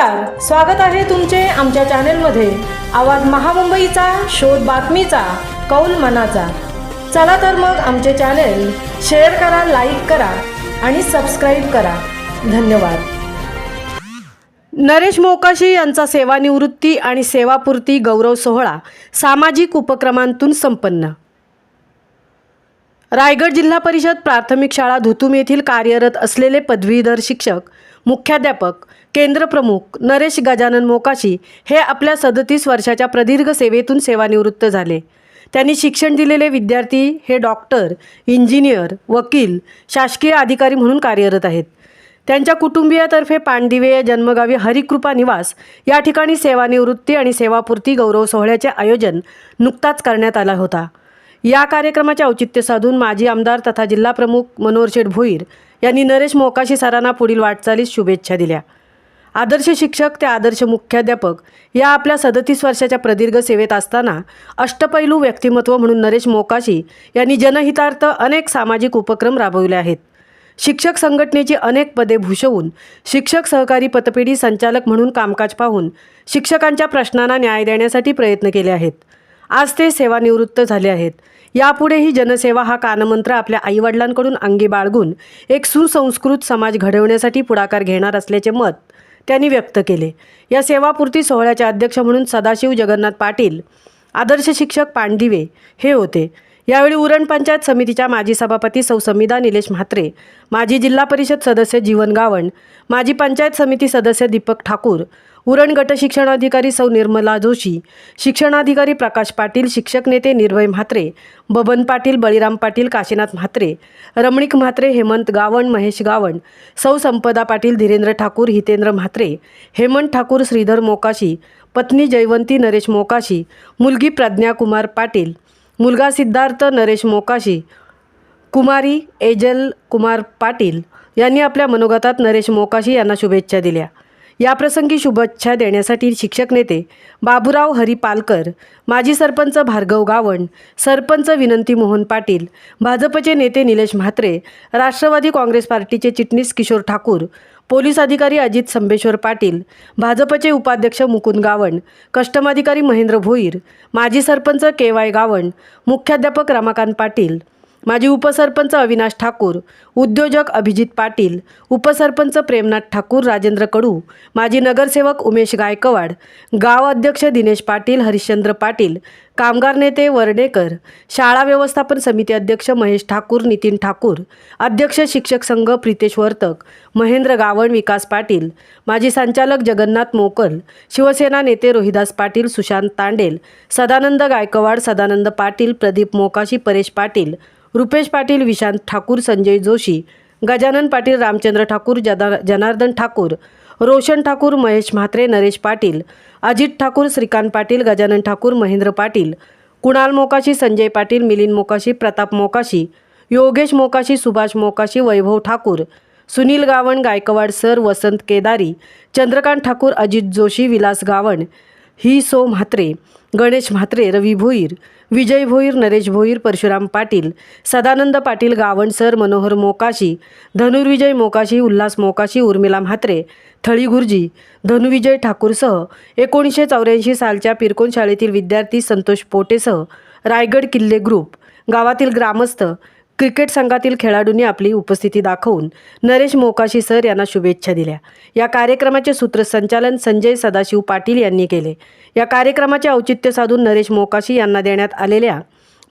नमस्कार स्वागत आहे तुमचे आमच्या चॅनेलमध्ये. आवाज महामुंबईचा शोध बातमीचा कौल मनाचा. चला तर मग आमचे चॅनेल शेअर करा लाईक करा आणि सबस्क्राईब करा. धन्यवाद. नरेश मोकाशी यांचा सेवानिवृत्ती आणि सेवापूर्ती गौरव सोहळा सामाजिक उपक्रमांतून संपन्न. रायगड जिल्हा परिषद प्राथमिक शाळा धुतुम येथील कार्यरत असलेले पदवीधर शिक्षक मुख्याध्यापक केंद्रप्रमुख नरेश गजानन मोकाशी हे आपल्या सदतीस वर्षाच्या प्रदीर्घ सेवेतून सेवानिवृत्त झाले. त्यांनी शिक्षण दिलेले विद्यार्थी हे डॉक्टर इंजिनियर वकील शासकीय अधिकारी म्हणून कार्यरत आहेत. त्यांच्या कुटुंबियातर्फे पांडिवे या जन्मगावी हरिकृपा निवास या ठिकाणी सेवानिवृत्ती आणि सेवापूर्ती गौरव सोहळ्याचे आयोजन नुकताच करण्यात आला होता. या कार्यक्रमाचे औचित्य साधून माजी आमदार तथा जिल्हा प्रमुख मनोहर शेठ भोईर यांनी नरेश मोकाशी सरांना पुढील वाटचालीस शुभेच्छा दिल्या. आदर्श शिक्षक ते आदर्श मुख्याध्यापक या आपल्या सदतीस वर्षाच्या प्रदीर्घ सेवेत असताना अष्टपैलू व्यक्तिमत्व म्हणून नरेश मोकाशी यांनी जनहितार्थ अनेक सामाजिक उपक्रम राबवले आहेत. शिक्षक संघटनेची अनेक पदे भूषवून शिक्षक सहकारी पतपेढी संचालक म्हणून कामकाज पाहून शिक्षकांच्या प्रश्नांना न्याय देण्यासाठी प्रयत्न केले आहेत. आज ते सेवानिवृत्त झाले आहेत. यापुढेही जनसेवा हा कानमंत्र आपल्या आईवडिलांकडून अंगी बाळगून एक सुसंस्कृत समाज घडवण्यासाठी पुढाकार घेणार असल्याचे मत त्यांनी व्यक्त केले. या सेवापूर्ती सोहळ्याचे अध्यक्ष म्हणून सदाशिव जगन्नाथ पाटील आदर्श शिक्षक पांडिवे हे होते. यावेळी उरण पंचायत समितीच्या माजी सभापती सौ समिदा निलेश म्हात्रे माजी जिल्हा परिषद सदस्य जीवन गावण माजी पंचायत समिती सदस्य दीपक ठाकूर उरण गट शिक्षणाधिकारी सौ निर्मला जोशी शिक्षणाधिकारी प्रकाश पाटील शिक्षक नेते निर्भय म्हात्रे बबन पाटील बळीराम पाटील काशीनाथ म्हात्रे रमणीक म्हात्रे हेमंत गावण महेश गावण सौ संपदा पाटील धीरेंद्र ठाकूर हितेंद्र म्हात्रे हेमंत ठाकूर श्रीधर मोकाशी पत्नी जयवंती नरेश मोकाशी मुलगी प्रज्ञा कुमार पाटील मुलगा सिद्धार्थ नरेश मोकाशी कुमारी एजल कुमार पाटील यांनी आपल्या मनोगतात नरेश मोकाशी यांना शुभेच्छा दिल्या. याप्रसंगी शुभेच्छा देण्यासाठी शिक्षक नेते बाबूराव हरी पालकर माजी सरपंच भार्गव गावण सरपंच विनंती मोहन पाटील भाजपचे नेते निलेश म्हात्रे राष्ट्रवादी काँग्रेस पार्टीचे चिटणीस किशोर ठाकूर पोलीस अधिकारी अजित संबेश्वर पाटील भाजपचे उपाध्यक्ष मुकुंद गावण कस्टमधिकारी महेंद्र भोईर माजी सरपंच के वाय गावण मुख्याध्यापक रमाकांत पाटील माजी उपसरपंच अविनाश ठाकूर उद्योजक अभिजित पाटील उपसरपंच प्रेमनाथ ठाकूर राजेंद्र कडू माजी नगरसेवक उमेश गायकवाड गाव अध्यक्ष दिनेश पाटील हरिश्चंद्र पाटील कामगार नेते वर्डेकर शाळा व्यवस्थापन समिती अध्यक्ष महेश ठाकूर नितीन ठाकूर अध्यक्ष शिक्षक संघ प्रितेश वर्तक महेंद्र गावण विकास पाटील माजी संचालक जगन्नाथ मोकल शिवसेना नेते रोहिदास पाटील सुशांत तांडेल सदानंद गायकवाड सदानंद पाटील प्रदीप मोकाशी परेश पाटील रुपेश पाटील विशांत ठाकूर संजय जोशी गजानन पाटील रामचंद्र ठाकूर जदा जनार्दन ठाकूर रोशन ठाकूर महेश म्हात्रे नरेश पाटील अजित ठाकूर श्रीकांत पाटील गजानन ठाकूर महेंद्र पाटील कुणाल मोकाशी संजय पाटील मिलिंद मोकाशी प्रताप मोकाशी योगेश मोकाशी सुभाष मोकाशी वैभव ठाकूर सुनील गावण गायकवाड सर वसंत केदारी चंद्रकांत ठाकूर अजित जोशी विलास गावण ही सो म्हात्रे. गणेश म्हात्रे रवी भोईर विजय भोईर नरेश भोईर परशुराम पाटील सदानंद पाटील गावणसर मनोहर मोकाशी धनुर्विजय मोकाशी उल्हास मोकाशी उर्मिला म्हात्रे थळी गुरुजी धनुविजय ठाकूरसह एकोणीसशे चौऱ्याऐंशी सालच्या पिरकोन शाळेतील विद्यार्थी संतोष पोटेसह रायगड किल्ले ग्रुप गावातील ग्रामस्थ क्रिकेट संघातील खेळाडूंनी आपली उपस्थिती दाखवून नरेश मोकाशी सर यांना शुभेच्छा दिल्या. या कार्यक्रमाचे सूत्रसंचालन संजय सदाशिव पाटील यांनी केले. या कार्यक्रमाचे औचित्य साधून नरेश मोकाशी यांना देण्यात आलेल्या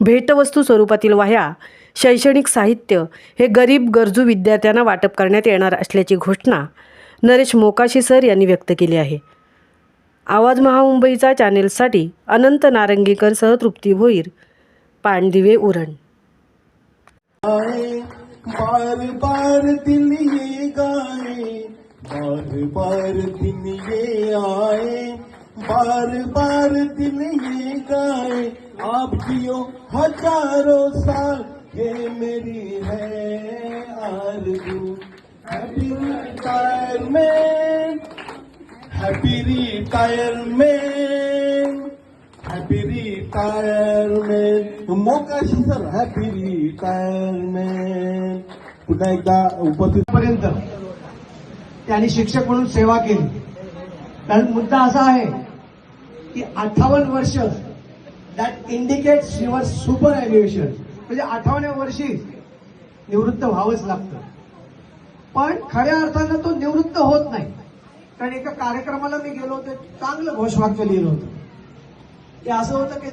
भेटवस्तू स्वरूपातील वह्या शैक्षणिक साहित्य हे गरीब गरजू विद्यार्थ्यांना वाटप करण्यात येणार असल्याची घोषणा नरेश मोकाशी सर यांनी व्यक्त केली आहे. आवाज महामुंबईचा चॅनेलसाठी अनंत नारंगीकर सह तृप्ती भोईर पाणदिवे उरण. आए, बार बार दिल ये गाए, बार बार दिल ये आए, बार बार दिल ये गाए। आप जियो हज़ारों साल ये मेरी है आरज़ू। Happy retirement happy retirement happy retirement Mokashi sir happy retirement पुन्हा एकदा उपस्थितपर्यंत. त्यांनी शिक्षक म्हणून सेवा केली. कारण मुद्दा असा आहे की अठ्ठावन्न वर्ष that indicates your superannuation म्हणजे अठ्ठावन्या वर्षी निवृत्त व्हावंच लागतं. पण खऱ्या अर्थानं तो निवृत्त होत नाही. कारण एका कार्यक्रमाला मी गेलो होतो चांगलं घोषवाक्य लिहिलं होतं. ते असं होतं की